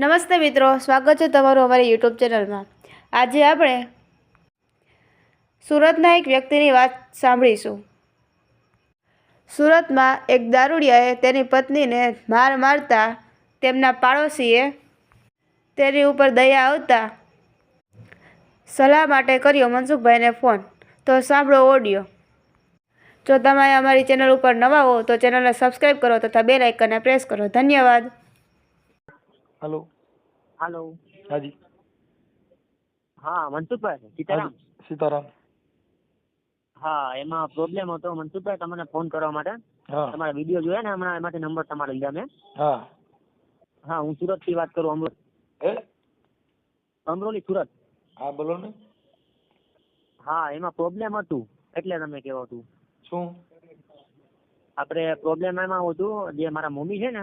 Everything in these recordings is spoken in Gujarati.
નમસ્તે મિત્રો, સ્વાગત છે તમારું અમારી યુટ્યુબ ચેનલમાં. આજે આપણે સુરતના એક વ્યક્તિની વાત સાંભળીશું. સુરતમાં એક દારૂડિયાએ તેની પત્નીને માર મારતા તેમના પાડોશીએ તેની ઉપર દયા આવતા સલાહ માટે કર્યો મનસુખભાઈને ફોન. તો સાંભળો ઓડિયો. જો તમે અમારી ચેનલ ઉપર નવા હો તો ચેનલને સબસ્ક્રાઈબ કરો તથા બે આઇકનને પ્રેસ કરો. ધન્યવાદ. હલો. હાલો. હાજી. હા મનસુખભાઈ સીતારામ. સીતારામ. હા એમાં પ્રોબ્લેમ હતો. મનસુખભાઈ તમને ફોન કરવા માટે. તમારા વીડિયો જોયા ને? હમણાં એમાંથી નંબર તમારો લીધા મેં. હા. હા હું સુરતથી વાત કરું અમરોલી. અમરોલી સુરત. હા બોલો ને. હા એમાં પ્રોબ્લેમ હતું. એટલે તમે કેવો હતું શું? આપણે પ્રોબ્લેમ એમાં હતું જે મારા મમ્મી છે ને.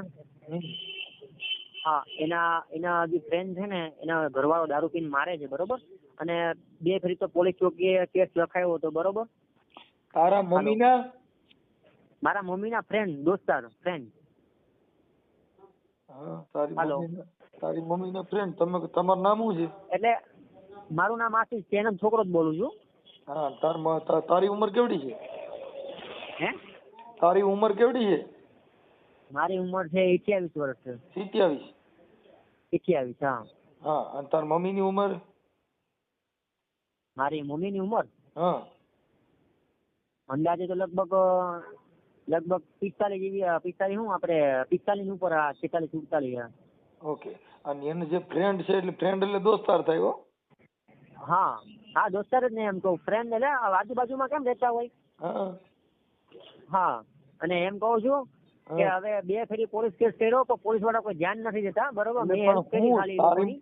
હા એના એના જે ફ્રેન્ડ છે ને એના ઘરવાળો દારૂ પીને મારે છે બરોબર? અને બે ફરી તો પોલીસ ચોકીએ કેસ લખાયો હતો બરોબર? તારા મમ્મીના? મારા મમ્મીના ફ્રેન્ડ દોસ્તાર ફ્રેન્ડ હેલો. તારી. મમ્મીના ફ્રેન્ડ તમે તમારું નામ શું છે? એટલે મારું નામ આશીષ છે એનો છોકરો જ બોલું છું. હા તાર તારી ઉંમર કેવડી છે? હે? તારી ઉંમર કેવડી છે? મારી ઉંમર છે અઠ્યાવીસ વર્ષ છે. સિત્યાવીસ. અઠ્યાવીસ હા. હા અને તાર મમ્મીની ઉંમર? મારી મમ્મીની ઉંમર? હા. અંદાજે તો લગભગ લગભગ પિસ્તાલીસ જેવી પિસ્તાલીસ શું આપણે પિસ્તાલીસ ઉપર છેતાલીસ સુડતાલીસ ઓકે. અને એને જે ફ્રેન્ડ છે એટલે ફ્રેન્ડ એટલે દોસ્તાર થાય હા? હા દોસ્તાર જ ને એમ કહું. ફ્રેન્ડ એટલે આજુબાજુમાં કેમ રહેતા હોય? હા. હા અને એમ કહું છું કે હવે બે ફેરી પોલીસ કેસ કર્યો તો પોલીસવાળા કોઈ ધ્યાન નથી દેતા બરોબર? મેં કરી ખાલી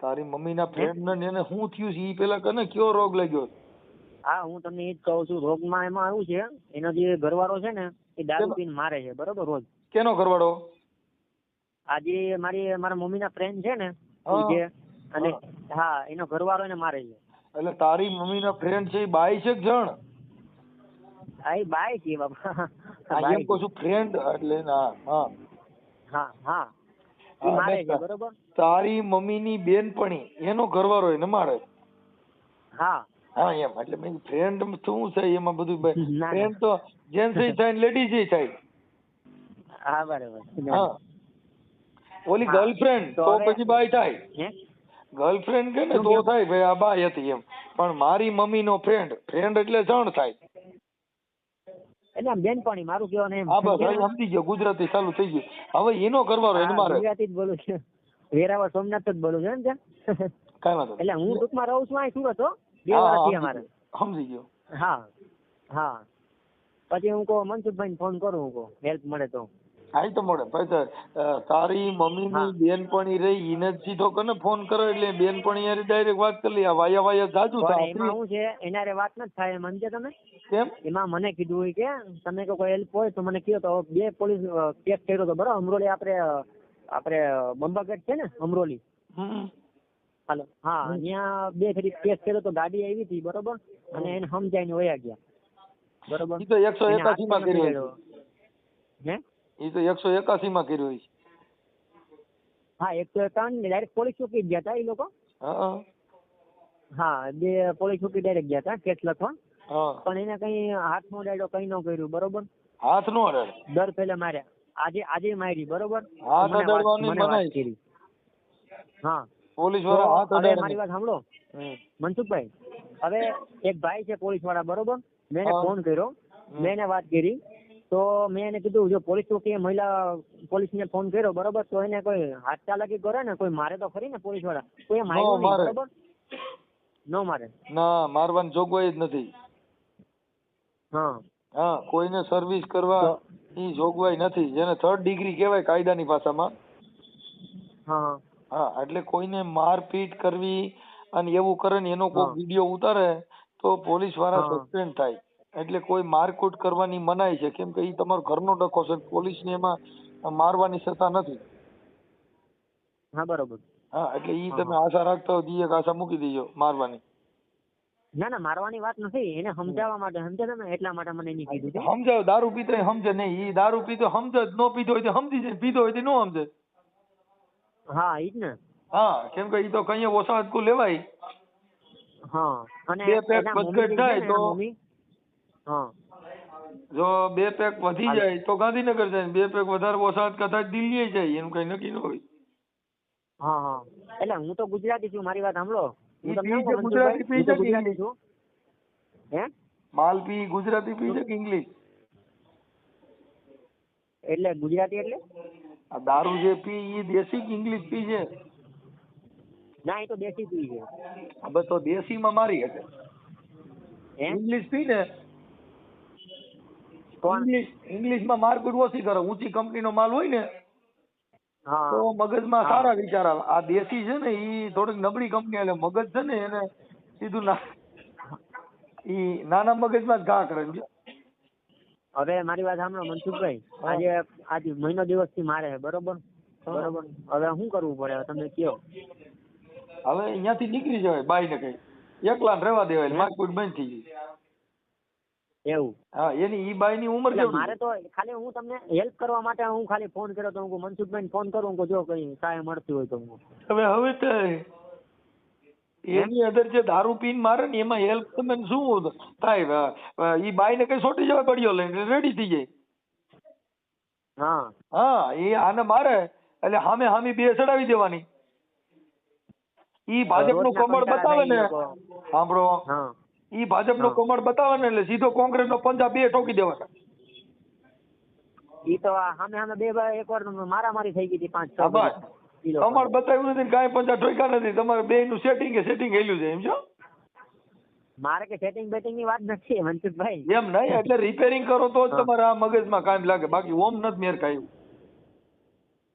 તારી મમ્મી ના ફ્રેન્ડ ને એને શું થયું છે એ પેલા કને કયો રોગ લાગ્યો? હા હું તમને એ જ કહું છું રોગમાં એમાં આવ્યું છે એનો જે ઘરવાળો છે ને એ દારૂ પીને મારે છે બરોબર રોજ. કેનો ઘરવાળો? આજે મારી મારા મમ્મી ના ફ્રેન્ડ છે ને જે અને હા એનો ઘરવાળો એને મારે છે. એટલે તારી મમ્મી ના ફ્રેન્ડ છે એ બાઈ છે જણ? આ બાઈ છે બાપા. હા એમ કહું છું ફ્રેન્ડ એટલે હા. હા હા. હા ઈ મારે છે બરોબર? તારી મમ્મીની બેનપણી એનો ઘરવાળો એને મારે. હા. હા એમ એટલે મેં ફ્રેન્ડ શું છે એમાં બધું? ના, ના. ફ્રેન્ડ તો જેન્ટ્સ થાય લેડીઝ થાય. હા બરાબર. હા. ઓલી ગર્લફ્રેન્ડ તો પછી બાય થાય. ગર્લફ્રેન્ડ કે ને તો થાય ભાઈ આ બાય હતી એમ. પણ મારી મમ્મીનો ફ્રેન્ડ ફ્રેન્ડ એટલે જણ થાય. એટલે આમ બેનપાણી મારું કહેવાનું એમ. હા બસ? સમજી ગયો ગુજરાતી ચાલુ થઈ ગયું. હવે એનો કરવાનો એને મારે. ગુજરાતી જ બોલું છું. વેરાવળ સોમનાથ જ બોલું છું ને ત્યાં કાંઈ વાંધો એટલે હું ટૂંકમાં રહું છું અહીં સુરત હો. બે વર્ષથી અમારે. સમજી ગયો. હા હા. પછી હું કહું મનસુખભાઈ ફોન કરું હું કહું. હેલ્પ મળે તો. હા ઈ તો મળે ભાઈ તો, તારી મમ્મીની. બેનપણી રહી ઈને જ સીધો કને ફોન કરો એટલે બેનપણી યાર ડાયરેક્ટ વાત કરી લે વાયા વાયા જાજુ થાય. એમાં હું છે? એના રે વાત નથી થાય એમ સમજ્યા તમે? કેમ? એમાં મને કીધું હોય કે તમે કોઈ હેલ્પ હોય તો મને કહો તો. બે પોલીસ કેસ કર્યો તો બરાબર. અમરોલી આપણે આપણે બંબાગઢ છે ને અમરોલી. હાલો. હા ત્યાં બે ફેરી કેસ કર્યો તો ગાડી આવી હતી બરોબર? અને એને સમજાઈને વયા ગયા. બરોબર? તો એકસો એકાસી માં કર્યો હે? ઈ તો એકસો એકાસી માં કર્યો છે હા એકસો એકાવન ડાયરેક્ટ પોલીસ ચોકી ગયા હતા એ લોકો? હા હા. બે પોલીસ ચોકી ડાયરેક્ટ ગયા હતા કેસ લખવા પણ એને કઈ હાથમાં ડાયડો કઈ ન કર્યું બરોબર? હાથ નો અડાડે દર પહેલા માર્યા. આજે આજે મારી બરોબર? હાથ વાત- અડાડવાની મનાઈ. કરી. હા. પોલીસવાળા હાથ અડાડે. મારી વાત સાંભળો. મનસુખભાઈ હવે એક ભાઈ છે પોલીસવાળા બરોબર? મેં ફોન કર્યો. મેં એને વાત કરી. તો મેં એને કીધું જો પોલીસ ચોકીએ મહિલા પોલીસને ફોન કર્યો બરોબર? તો એને કોઈ હાથ ચાલાકી કરે ને? કોઈ મારે તો ખરી ને પોલીસવાળા કોઈ માર્યો નહીં. બરોબર? ન મારે. ના મારવાની જોગવાઈ જ નથી. હા. હા કોઈને સર્વિસ કરવા ઈ જોગવાઈ નથી. જેને થર્ડ ડિગ્રી કહેવાય કાયદાની ભાષામાં. હા. હા એટલે કોઈને મારપીટ કરવી અને એવું કરે ને એનો કોઈ વીડિયો ઉતારે તો પોલીસવાળા સસ્પેન્ડ થાય. એટલે કોઈ મારકૂટ કરવાની મનાઈ છે. કેમ કે એ તમારો ઘરનો ડખો છે. પોલીસ ને એમાં મારવાની સત્તા નથી. હા બરોબર. હા એટલે એ તમે આશા રાખતા હોય એક આશા મૂકી દેજો મારવાની. ના ના મારવાની વાત નથી. એને સમજાવવા માટે સમજે તમે એટલા માટે મને એની કીધું છે. સમજાવ દારૂ પીતો સમજે નહીં. એ દારૂ પીતો સમજે જ ન પીતો હોય તો સમજી જાય. પીતો હોય તો ન સમજે. હા ઈ જ ને. હા કેમ કે ઈ તો કઈ ઓછા હદકું લેવાય. હા અને બે પેક વધઘટ થાય તો- હા. જો બે પેક વધી જાય તો ગાંધીનગર જાય બે પેક વધારે ઓછા કદાચ દિલ્હી જાય એનું કઈ નક્કી ન હોય. હા હા. એટલે હું તો ગુજરાતી છું મારી વાત સાંભળો. હું તમને ગુજરાતી પી છે ગુજરાતી છું. હે? માલ પી ગુજરાતી પી છે કે ઇંગ્લિશ? એટલે ગુજરાતી એટલે? આ દારૂ જે પી એ દેશી કે ઇંગ્લિશ પી છે? ના એ તો દેશી પી છે. હવે બસ તો દેશીમાં મારી હશે. ઇંગ્લિશ પી ને ઇંગ્લિશમાં માર્કેટ ઓછી કરે. ઊંચી કંપનીનો માલ હોય ને તો મગજમાં સારા વિચાર આવે. આ દેશી છે ને ઈ થોડીક નબળી કંપની એટલે મગજ છે ને એને સીધું ના ઈ નાના મગજમાં જ ઘા કરે હવે મારી વાત સાંભળો મનસુખભાઈ. આજે આજે મહિનો દિવસથી મારે છે બરોબર? બરોબર? હવે શું કરવું પડે? તમે કયો. હવે અહીંયાથી નીકળી જવાય બાઈ ને કઈ. એકલા રહેવા દેવાય માર્કેટ મારકુટ બંધ થઈ જાય એવું. હા એની ઈ બાઈ ની ઉંમર કેવડી મારે તો ખાલી હું તમને હેલ્પ કરવા માટે હું ખાલી ફોન કર્યો તો હું મનસુખભાઈ ફોન કરું કે જો કઈ સહાય મળતી હોય તો હું. હવે હવે તો એની અંદર જે દારૂ પીન મારે ને એમાં હેલ્પ તમે શું થાય? ઈ બાઈ ને કઈ સોટી જવા પડ્યો લઈને રેડી થઈ જાય. હા. હા એ આને મારે એટલે હામે હામી બે ચડાવી દેવાની. ઈ ભાજપનું કમળ બતાવે ને. સાંભળો. હા. ઈ ભાજપનો. કમળ બતાવે ને એટલે સીધો કોંગ્રેસનો પંજા બે ઠોકી દેવાના. ઈ તો સામે સામે બે બાય એક વાર મારામારી થઈ ગઈ હતી પાંચ છ. કમળ બતાવ્યું નથી કાંઈ પંજા ઠોક્યા નથી. તમારે બે નું સેટિંગ સેટિંગ હેલ્યું છે સમજો મારે કે સેટિંગ બેટિંગની વાત નથી મનસુખભાઈ. એમ નહીં એટલે રિપેરિંગ કરો તો જ. તમારે આ મગજમાં કામ લાગે. બાકી ઓમ નથી મેર કાયું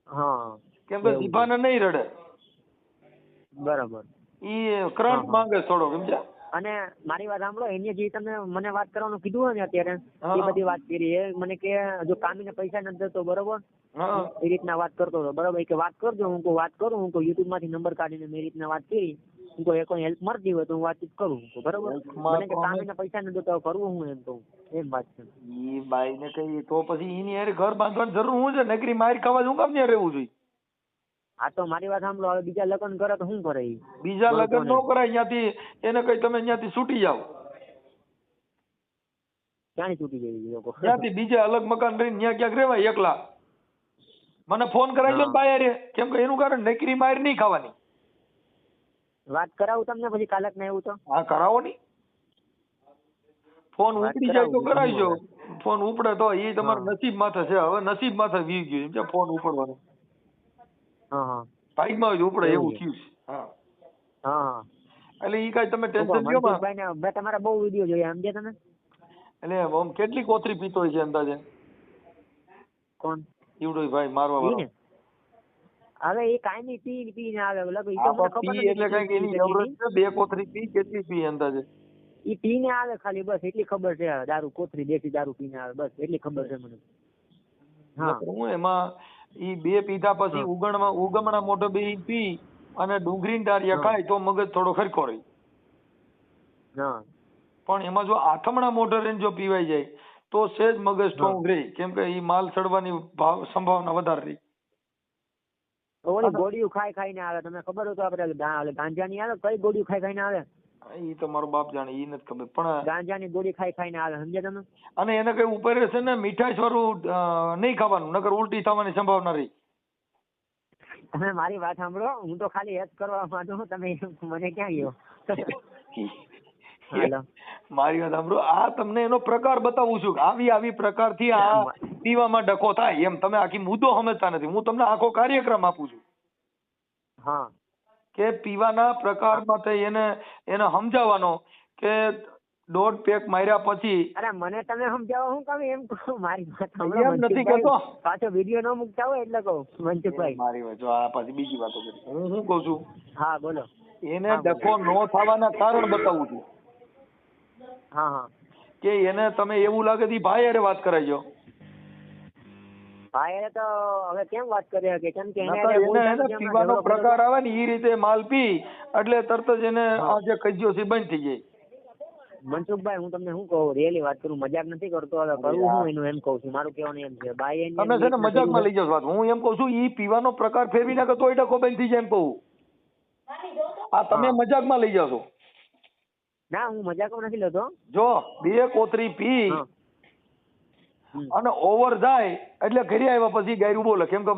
હા. કેમ કે એવું. નહીં રડે. બરાબર. ઈ કરંટ. માંગે થોડો સમજ્યા? અને મારી વાત સાંભળો એની જે તમે મને વાત કરવાનું કીધું હોય ને અત્યારે એ બધી વાત કરી. એ મને કે જો કામીને પૈસા નથી દેતો બરોબર? એ રીતના વાત કરતો હતો. બરોબર? કે વાત કરજો હું કોઈ વાત કરું હું કોઈ યુટ્યુબમાંથી નંબર કાઢીને મેં રીતના વાત કરી. હું કોઈ કોઈ હેલ્પ મળતી હોય તો હું વાતચીત કરું. બરોબર? મને કે તો કામીને પૈસા નથી દેતો કરવું હું એમ કહું. એમ વાત છે. એ ભાઈ ને કઈ તો પછી એની ઘર બાંધવાની જરૂર હું છે? નકરી મારી ખાવા હું કામ ત્યાં રહેવું જોઈએ. આ તો મારી વાત સાંભળો હવે બીજા લગ્ન કરે તો શું કરે ઈ? બીજા લગ્ન ને. કરાય ત્યાંથી એને કઈ તમે ત્યાંથી છૂટી જાઓ. ક્યાંય છૂટી જાય ઈ લોકો? ત્યાંથી બીજે અલગ મકાન રહીને ત્યાં ક્યાંક રહેવાય એકલા. મને ફોન કરાવી લો ને હા. બાયરે કેમ કે એનું કારણ નકરી માર નહીં ખાવાની. વાત કરાવું તમને પછી કાલક ને એવું તો? હા કરાવો ની. ફોન ઉપડી જાય તો કરાવી કરાવજો. ફોન ઉપડે તો એ તમારા નસીબ માથે છે. હવે નસીબ માથે વી ગયું એમ છે ફોન ઉપડવાનો. હા હા. ભાગમાં જ ઉપડે એવું થયું છે. હા. હા હા. એટલે ઈ કાંઈ તમે ટેન્શન લ્યો માં. ને મેં તમારા બહુ વીડિયો જોયા સમજ્યા તમે? એટલે આમ કેટલી કોથરી પીતો હોય છે અંદાજે? કોણ? ઈવડો ભાઈ મારવા વાળો. હવે એ કાયમી પી પી ને આવે લગભગ ઈ તો મને ખબર નથી એટલે કઈ એની છે બે કોથરી પી કેટલી પી અંદાજે? ઈ પી ને આવે ખાલી બસ એટલી ખબર છે દારૂ કોથરી દેશી દારૂ પીને આવે બસ એટલી ખબર છે મને. હા. હું એમાં ઈ બે પીધા પછી. ઉગણમાં ઉગમણા મોઢે બે પી અને ડુંગળી ડાળિયા. ખાય તો મગજ થોડો ખરખો રહે. હા. પણ એમાં જો આથમણા મોઢે રહીને જો પીવાઈ જાય તો સેજ મગજ સ્ટ્રોંગ રહે. કેમ કે ઈ માલ સડવાની ભાવ સંભાવના વધારે રહી. ઓલી ગોળીઓ ખાઈ ખાઈને આવે. તમને ખબર હોય તો આપણે ગાંજાની આવે? કઈ ગોળીઓ ખાઈ ખાઈને આવે? ઈ તો મારો બાપ જાણે ઈ નથી ખબર. પણ ગાંજાની ગોળી ખાઈ ખાઈને આવે સમજ્યા તમે? અને એને કઈ ઉપર છે ને મીઠાઈ વાળું નહીં ખાવાનું નકર ઉલટી થવાની સંભાવના રહી. તમે મારી વાત સાંભળો હું તો ખાલી હેલ્પ કરવા માંગુ છું તમે મને ક્યાં ગયો? હાલો. મારી વાત સાંભળો આ તમને એનો પ્રકાર બતાવું છું. આવી આવી પ્રકારથી આ પીવામાં ડકો થાય એમ તમે આખી મુદ્દો સમજતા નથી. હું તમને આખો કાર્યક્રમ આપું છું. હા. કે પીવાના પ્રકારમાં થઈ એને એને સમજાવવાનો કે દોઢ પેક માર્યા પછી અરે મને તમે સમજાવો હું કામ એમ કહું? મારી વાત એમ નથી. કહેતો. પાછો વીડિયો ન મૂકતા હોય એટલે કહું મનસુખભાઈ. મારી વાત જો આ પાછી બીજી વાતો કરી. હું શું કહું છું? હા બોલો. એને. ડખો નો થવાના કારણ બતાવું છું. હા હા. કે એને તમે એવું લાગે થી ભાઈ અરે વાત કરાવજો હા એને તો હવે કેમ વાત કરી શકે? કેમ કે એને નકર એટલે એને બોલતા એને નથી, પીવાનો પ્રકાર આવે ને એ રીતે માલ પી એટલે તરત જ એને. આ જે કજ્યો છે બંધ થઈ જાય. મનસુખભાઈ હું તમને શું કહું? રિયલી વાત કરું મજાક નથી કરતો હવે કરવું હું. એનું એમ કહું છું. મારું કહેવાનું એમ છે ભાઈ એની તમે છે ને મજાકમાં લઈ જશો વાત. હું એમ કહું છું ઈ પીવાનો પ્રકાર ફેરવી નાખે તોય ડખો બંધ થઈ જાય એમ કહું. આ તમે. મજાકમાં લઈ જશો. છે. ના હું મજાકમાં નથી લેતો. જો બે કોતરી પી. અને ઓવર જાય એટલે ઘરે આવ્યા પછી ગાયરું બોલે કેમ કે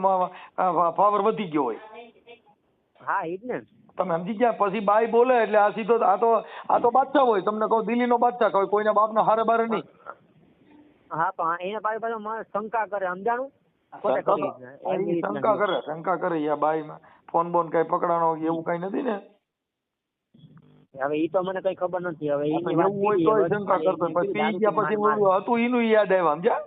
પાવર વધી ગયો હોય. હા એ જ ને. તમે સમજી ગયા? પછી બાઈ બોલે એટલે આ સીધો આ તો આ તો બાદશાહ હોય. તમને કહું દિલ્હીનો બાદશાહ કહો કોઈના બાપના હારે બારે નહીં. હા પણ એના પાસે પાછું શંકા કરે સમજાણું? શંકા કરી. તો- શંકા. કરે યા બાઈ ફોન બોન કઈ પકડાણો એવું કઈ નથી ને? હવે ઈ તો મને કઈ ખબર નથી. હવે ઈ એવું હોય તોય શંકા કરતો પછી પી ગયા પછી હતું ઈનું યાદ આવ્યા સમજ્યા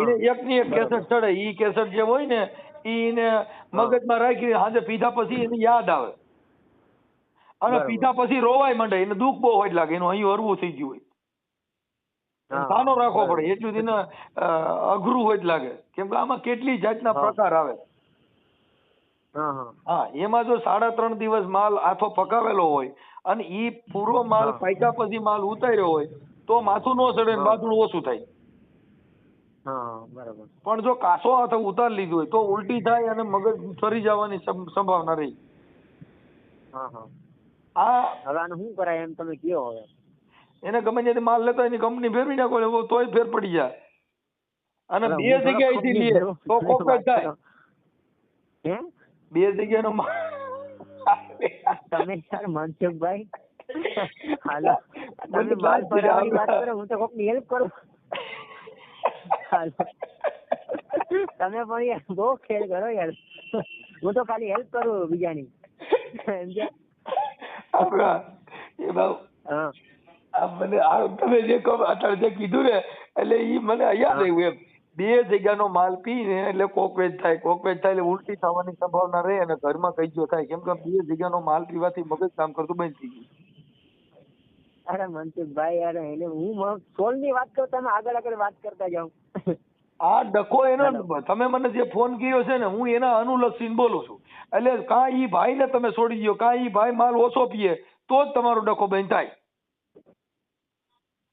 એને એક ની એક કેસેટ ચડે ઈ કેસેટ જે હોય ને એને મગજમાં રાખી હાજે પીધા પછી એને યાદ આવે. અને પીધા પછી રોવાય માંડે એને દુઃખ બહુ હોય લાગે એનું અહીં હરવું થઈ ગયું હોય. સાનો રાખવો પડે એટલું એને અઘરું હોય જ લાગે. કેમ કે આમાં કેટલી જાતના પ્રકાર આવે. હા એમાં જો સાડા ત્રણ દિવસ માલ આથો પકાવેલો હોય અને ઈ પૂરો માલ. પાક્યા પછી માલ ઉતાર્યો હોય તો માથું નો સડે ને. ઓછું થાય. બરાબર. પણ જો કાસો હાથે ઉતારી લીધું હોય તો ઉલટી થાય અને મગજ ફરી જવાની સંભાવના રહી. હા હા. આ હવે આનું શું કરાય એમ તમે કયો હવે? એને ગમે ત્યાંથી માલ લેતા એની કંપની ફેરવી નાખો તોય ફેર પડી જાય. અને બે જગ્યાએથી લે તો કોક થાય. હે? બે જગ્યાનો તમે સર મનસુખભાઈ હાલો. તમે છે ભરાવાની વાત કરો હું તો કોકની હેલ્પ કરું. હાલો. તમે પણ યાર બહુ ખેલ કરો યાર. હું તો ખાલી હેલ્પ કરું બીજાની. સમજ્યા? એ ભાવ હા. મને આ તમે જે કહો અત્યારે જે કીધું ને એટલે એ મને યાદ આવ્યું એમ. બે જગ્યાનો માલ પીને એટલે કોકવેજ થાય કોકવેજ થાય એટલે ઉલટી થવાની સંભાવના રહે અને ઘરમાં કઈજો થાય. કેમ કે બે જગ્યાનો માલ પીવાથી મગજ કામ કરતું બંધ થઈ ગયું. અરે મનસુખભાઈ અરે એને હું સોલની વાત કરું તમે આગળ આગળ વાત કરતા જાઓ. આ ડખો એનો. તમે મને જે ફોન કર્યો છે ને હું એના અનુલક્ષીને બોલું છું. એટલે કાં ઈ ભાઈને તમે છોડી દો કાં ઈ ભાઈ માલ ઓછો પીએ તો જ તમારો ડખો બંધ થાય.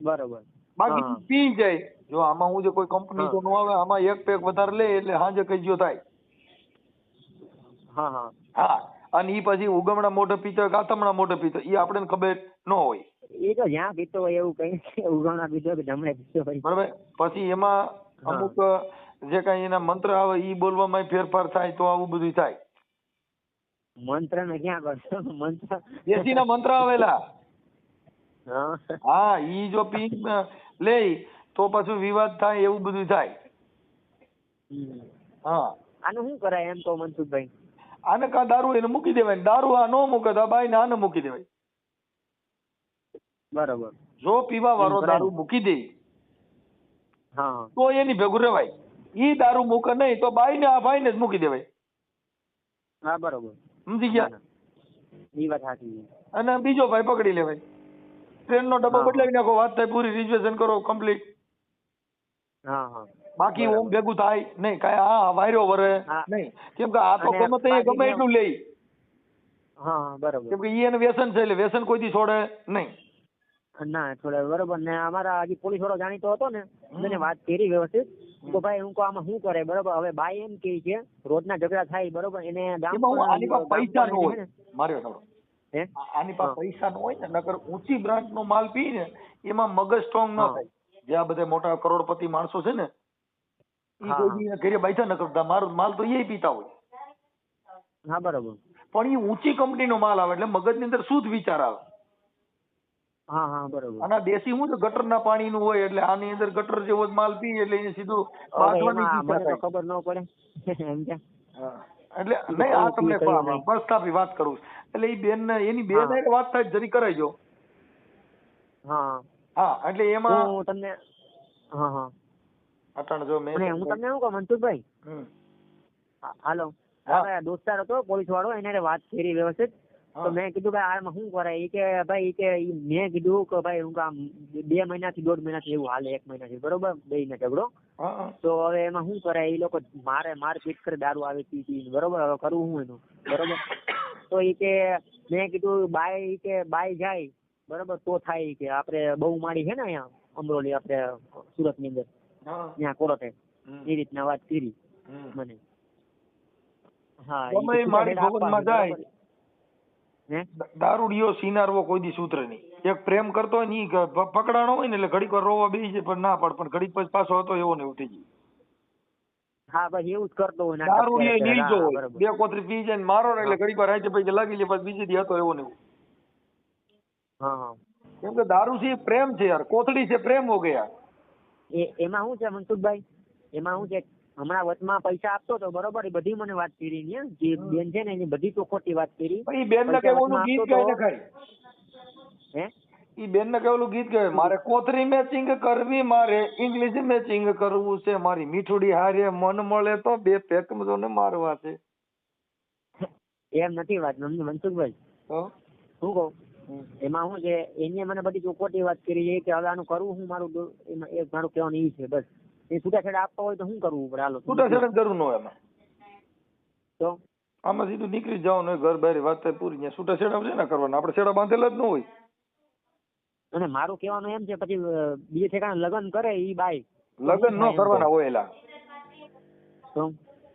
બરોબર. બાકી પી જાય. જો આમાં હું જે કોઈ કંપની તો ન આવે આમાં એક પેક વધારે લે એટલે સાંજે કઈજો થાય. હા હા. હા. અને ઈ પછી ઉગમણા મોઢે પીતો હોય આથમણા મોઢે પીતો ઈ આપણને ખબર ન હોય. એ તો જ્યાં પીતો હોય એવું કઈ ઉગમણા પીતો કે જમણે પીતો હોય. બરાબર? પછી એમાં અમુક જે કઈ એના મંત્ર આવે ઈ બોલવામાં ફેરફાર થાય તો આવું બધું થાય. મંત્ર ને ક્યાં કરશો? મંત્ર. દેશીના મંત્ર આવેલા. હા. હા ઈ જો પી લે તો પાછું વિવાદ થાય એવું બધું થાય. હમ. હા. આનું શું કરાય એમ તો મનસુખભાઈ? આને કા દારૂ એને મૂકી દેવાય? દારૂ આ નો મૂકે તો આ બાઈને આને મૂકી દેવાય. બરાબર. જો પીવા વાળો દારૂ મૂકી દે હા. તો એની ભેગું રેવાય ઈ દારૂ મૂકે નહીં તો બાઈને આ ભાઈને જ મૂકી દેવાય. હા બરોબર. સમજી ગયા? ના, ના. ઈ વાત સાચી અને બીજો ભાઈ પકડી લેવાય. ટ્રેનનો ડબ્બો બદલાવી નાખો વાત થાય પૂરી રિઝર્વેશન કરો કમ્પ્લીટ હા હા. બાકી ઓમ ભેગું થાય નહીં કાંઈ આ વાયરો વરે નહીં. કેમ કે આ તો ગમે તે ગમે એટલું લે. હા બરાબર. કેમ કે ઈ એને વ્યસન છે એટલે વ્યસન કોઈથી છોડે? નહીં. ના થોડા બરોબર. ને અમારા હજી પોલીસ વાળો જાણીતો હતો ને મને વાત કરી વ્યવસ્થિત. તો ભાઈ હું આમાં શું કરે? બરોબર. હવે ભાઈ એમ કે છે રોજના ઝઘડા થાય બરોબર. એને ગામ પાસે નો હોય. માર્યો આની પાસે. પૈસા ન હોય ને નકર ઊંચી બ્રાન્ડ નો માલ પી ને એમાં મગજ સ્ટ્રોંગ ન થાય. જે આ બધા મોટા કરોડપતિ માણસો છે ને ઈ કોઈ ઘરે બેઠા ન કરતા. મારો માલ તો એ પીતા હોય. હા બરાબર. પણ એ ઊંચી કંપનીનો માલ આવે એટલે મગજની અંદર શુદ્ધ વિચાર આવે? હા હા બરોબર. અને દેશી હું ગટરના પાણીનું હોય એટલે આની અંદર ગટર જેવો જ માલ પી એટલે એને સીધું એમાં. ખબર ન પડે. સમજ્યા? હા. એટલે નહીં આ તમને બસ કયું વાત કરું એટલે એ બેન એની બેન વાત થાય જરી કરાઈજો હા. હા એટલે એમાં હું તમને હા હા. અટણ જો મેં હું તમને શું કહું મનસુખભાઈ. હાલો. દોસ્તાર હતો પોલીસ વાળો એને વાત કરી વ્યવસ્થિત. તો મેં કીધું કે આમાં શું કરે? એ કે ભાઈ કે મેં કીધું કે ભાઈ હું કામ બે મહિનાથી દોઢ મહિનાથી એવું હાલે એક મહિનાથી. બરોબર? બે ને ઝઘડો. તો હવે એમાં શું કરે? એ લોકો મારે મારપીટ કરે દારૂ આવે પી પી બરોબર? હવે કરવું હું એનું? બરોબર? તો ઈ કે મેં કીધું બાય કે બાય જાય. બરોબર? તો થાય કે આપણે બહુ માળી છે ને અહીંયા અમરોલી આપણે સુરતની અંદર ત્યાં કોરોટે. એ રીતના વાત કરી મને. હા એ જાય. દારૂડિયો સિનારવો કોઈ દી સૂત્ર નહીં. એક પ્રેમ કરતો હોય ને ઈ પકડાણો હોય ને એટલે ઘડીક વાર રોવા બેસી જાય પણ ના પડ પણ ઘડીક પછી પાછો હતો એવો ને એવું થઈ ગયું. હા બસ એવું જ કરતો હોય દારૂડિયો નીલજો હોય બે કોતરી પી જાય ને મારો ને એટલે ઘડીક વાર હાથે પછી લાગી લે પછી બીજી દી હતો એવો ને એવું. હા હા. કેમ કે દારૂ છે પ્રેમ છે યાર કોથળી છે પ્રેમ હો ગયા. એ એમાં શું છે મનસુખભાઈ? એમાં શું છે? હમણાં વચમાં પૈસા આપતો હતો બરોબર એ બધી મને વાત કરી ને જે બેન છે ને એની બધી તો ખોટી વાત કરી. બેન ને કેવું ગીત તો. હે? ઈ બેન ને કેવું ગીત ગાય? મારે કોથરી મેચિંગ કરવી મારે ઇંગ્લિશ મેચિંગ કરવું છે. મારી મીઠુડી હારે મન મળે તો બે પેક ને મારવા છે. એમ નથી વાત મન- મનસુખભાઈ. શું કહું? એમાં શું છે એને મને બધી ચોખોટી વાત કરી છે કે હવે આનું કરવું હું મારું દો- એમાં એક મારું કહેવાનું એ છે બસ. એ છૂટાછેડા આપવા હોય તો શું કરવું પડે? હાલો છૂટાછેડા જરૂર ન હોય એમાં તો? આમાં સીધું નીકળી જવાનું હોય ઘર બારી વાત થાય પૂરી. છૂટાછેડા છે ને કરવાના. આપણે છેડા બાંધેલા જ ન હોય. અને મારું કહેવાનું એમ છે પછી બીજે ઠેકાણે લગ્ન કરે ઈ બાઈ. લગ્ન ન કરવાના હોય એલા.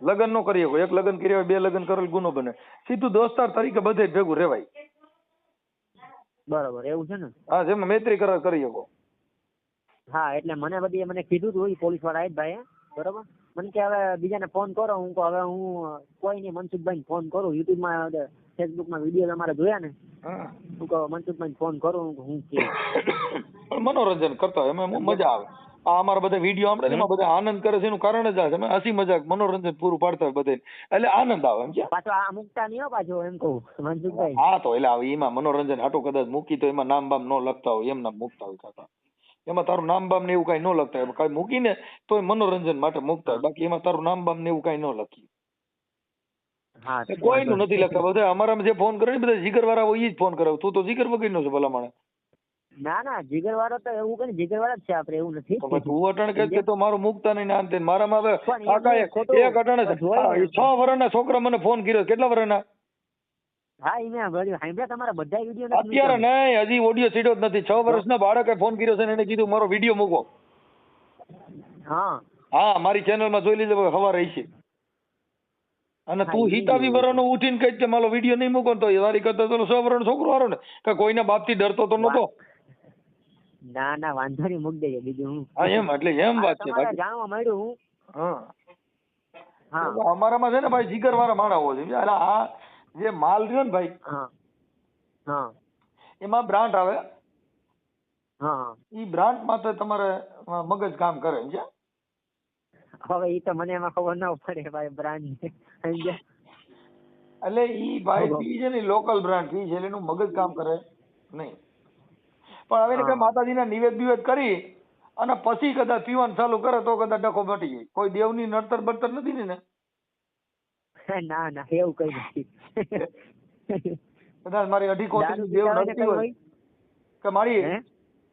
લગ્ન ન કરીએ કોઈ. એક લગ્ન કર્યા હોય બે લગ્ન કરેલ ગુનો બને. સીધું દોસ્તાર તરીકે બધે ભેગું રેવાય બરાબર એવું છે ને? હા જેમાં મૈત્રી કરાર કરી શકો. હા એટલે મને બધી મને કીધું હતું પોલીસવાળા જ ભાઈ બરોબર? મને કે હવે બીજાને ફોન કરો હું હવે હું કોઈ નહીં મનસુખભાઈ ફોન કરું. યુટ્યુબમાં ફેસબુકમાં વીડિયો તમારે જોયા ને. હું. કહું મનસુખભાઈ ફોન કરું હું કે મનોરંજન કરતા હોય એમાં મજા આવે. આ અમારા બધા વીડિયો આપણે એમાં બધા આનંદ કરે છે એનું કારણ જ આ છે. હસી મજાક મનોરંજન પૂરું પાડતા હોય બધે એટલે આનંદ આવે એમ છે? પાછો આ મુકતા નહીં પાછો એમ કહું મનસુખભાઈ. હા તો એટલે એમાં મનોરંજન આટો કદાચ મૂકી તો એમાં નામ બામ ન લખતા હોય એમ નામ મૂકતા હોય કાકા. એમાં તારું નામ બામ ને એવું કઈ ન લખતા હોય. કઈ મૂકીને તો મનોરંજન માટે મૂકતા હોય. બાકી એમાં તારું નામ બામ ને એવું કઈ ન લખી હા કોઈનું નથી લખતા. બધા અમારામાં જે ફોન કરે ને બધા જીગર વાળા હોય એ જ ફોન કરે. તું તો જીગર વગરનો છે ભલા માણે ના ના જીગર વાળો તો એવું કઈ જીગર વાળા જ છે આપડે એવું નથી તું અટણ કે તો મારું મુકતા નહીં ને આમ મારા મારામાં. એક અટણ છે. વર્ષના છોકરા મને ફોન કર્યો. કેટલા વર્ષના હા એ મેં ભર્યું સાંભળ્યા તમારા બધા વીડિયો અત્યારે નહીં હજી ઓડિયો સીડ્યો જ નથી. છ વર્ષના બાળકે ફોન કર્યો છે ને એને કીધું મારો વીડિયો મૂકો. હા. હા મારી ચેનલમાં જોઈ લીધો હવાર રહી છે. અને તું હિતાવી જોયું. ઉઠીને કહી કે મારો વીડિયો નહીં મૂકો તો એ તારી કરતા તો સો વર્ષનો છોકરો હારો ને કે કોઈના બાપથી ડરતો તો નતો ના ના વાંધો નહીં મૂક દેજે બીજું હું. હા એમ એટલે એમ વાત છે બાકી. જાણવા માંડ્યું હું? હા. હા. અમારામાં છે ને ભાઈ જીગર વાળા માણા જોઈએ. એટલે આ જે માલ રહ્યો ને ભાઈ હા. હા. એમાં બ્રાન્ડ આવે. ઈ બ્રાન્ડ માટે તમારે મગજ કામ કરે છે? હવે ઈ તો મને એમાં ખબર ના પડે ભાઈ બ્રાન્ડ એટલે ઈ ભાઈ. પી છે ને લોકલ બ્રાન્ડ પી છે એટલે એનું મગજ કામ કરે નહીં. પણ હવે કઈ. માતાજીના નિવેદ બિવેદ કરી અને પછી કદાચ પીવાનું ચાલુ કરે તો કદાચ ડખો મટી જાય. કોઈ દેવની નડતર બળતર નથી ને. ના ના. એવું કઈ નથી. કદાચ મારી અઢી કોથળી દેવ ને નડતી હોય? કે મારી?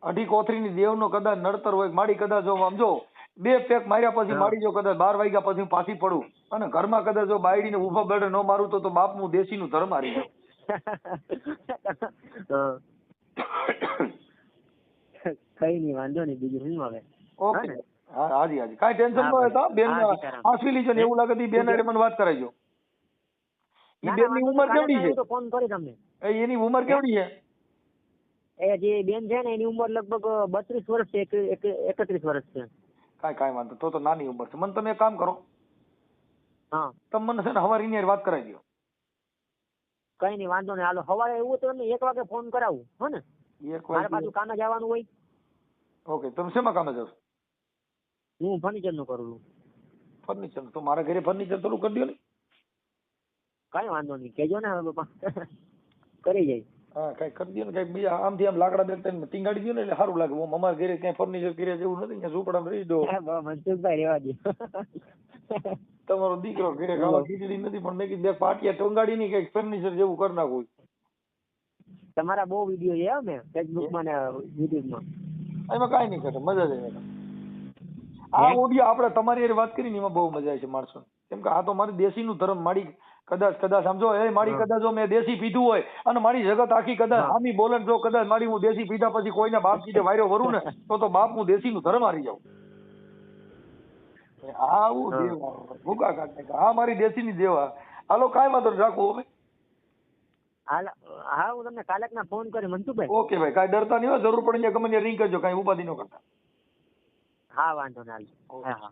અઢી કોથરીની દેવનો કદાચ નડતર હોય મારી કદાચ જો આમ જો બે પેક માર્યા પછી મારી જો કદાચ બાર વાગ્યા પછી હું પાછી પડું. અને ઘરમાં કદાચ જો બાયડીને ઊભા બેડે ન મારું તો તો બાપનું દેશીનું ધર્મ હારી જાય. હા. કઈ નહીં વાંધો નહીં બીજું શું આવે ઓકે. હા હાજી હાજી. કાંઈ ટેન્શન ન હા, હોય તો ભલે. બેન આસવી લીજો ને એવું લાગે ઈ બેન હારે મને વાત કરાવજો. ના, બેનની ઉંમર કેવડી છે તો ફોન કરી તમને. એની ઉંમર કેવડી છે? એ જે બેન છે ને એની ઉંમર લગભગ બત્રીસ વર્ષ છે એક- એક- એકત્રીસ વર્ષ છે. કાંઈ કાંઈ વાંધો તો તો નાની ઉંમર છે. મને તમે એક કામ કરો. હા. તમે મને છે ને હવારે એની વાત કરાવી દો કઈ નહીં વાંધો નહીં. હાલો હવારે એવું તો તમને એક વાગે ફોન કરાવું હો ને? એક મારે વાગે પાછું કામે જવાનું હોય. ઓકે તમે શેમાં કામે જાવ હું ફર્નિચરનું કરું છું. ફર્નિચર તો મારા ઘરે ફર્નિચર થોડું કરી દો ને. કઈ વાંધો નહીં કેજો ને હવે બાપા કરી જાય. હા કઈ કરી દો ને કઈ બીજા આમથી આમ લાકડા બે ત્રણ ટીંગાડી દો ને એટલે સારું લાગે. હું અમારા ઘરે ક્યાંય ફર્નિચર કર્યા જેવું નથી અહીંયા ઝૂંપડામાં રહી દો. મનસુખભાઈ રેવા દે તમારો દીકરો ઘરે ખાવા ખીચડી નથી પણ મેં કીધું બે પાટિયા ટંગાડી ની કંઈક ફર્નિચર જેવું કરી નાખું. તમારા બહુ વીડિયો છે હો મેં ફેસબુકમાં ને યુટ્યુબમાં. એમાં કઈ નહીં કરે મજા જ આવે. આ? ઓડિયો આપણે તમારી વાત કરીને એમાં બહુ મજા આવે છે માણસો કેમ કે આ તો મારી દેશીનું ધર્મ મારી કદાચ કદાચ સમજો એ મારી કદાચ જો મેં દેશી પીધું હોય અને મારી જગત આખી કદાચ આમી બોલે જો કદાચ મારી હું દેશી પીધા પછી કોઈને બાપ કીધે વાયરો વરું ને તો તો બાપ હું દેશી નું ધર્મ હારી જાઉં. આવું. દેવા ભૂકા કાઢે હા મારી દેશી ની દેવા હાલો કાંઈ વાંધો રાખો હવે. હા હું તમને કાલક ના ફોન કરી મનસુખભાઈ ઓકે ભાઈ કાંઈ ડરતા નહીં હોય જરૂર પડે ગમે રિંગ કરજો કાંઈ ઉપાધિ ન કરતા. હા વાંધો ના હા હા.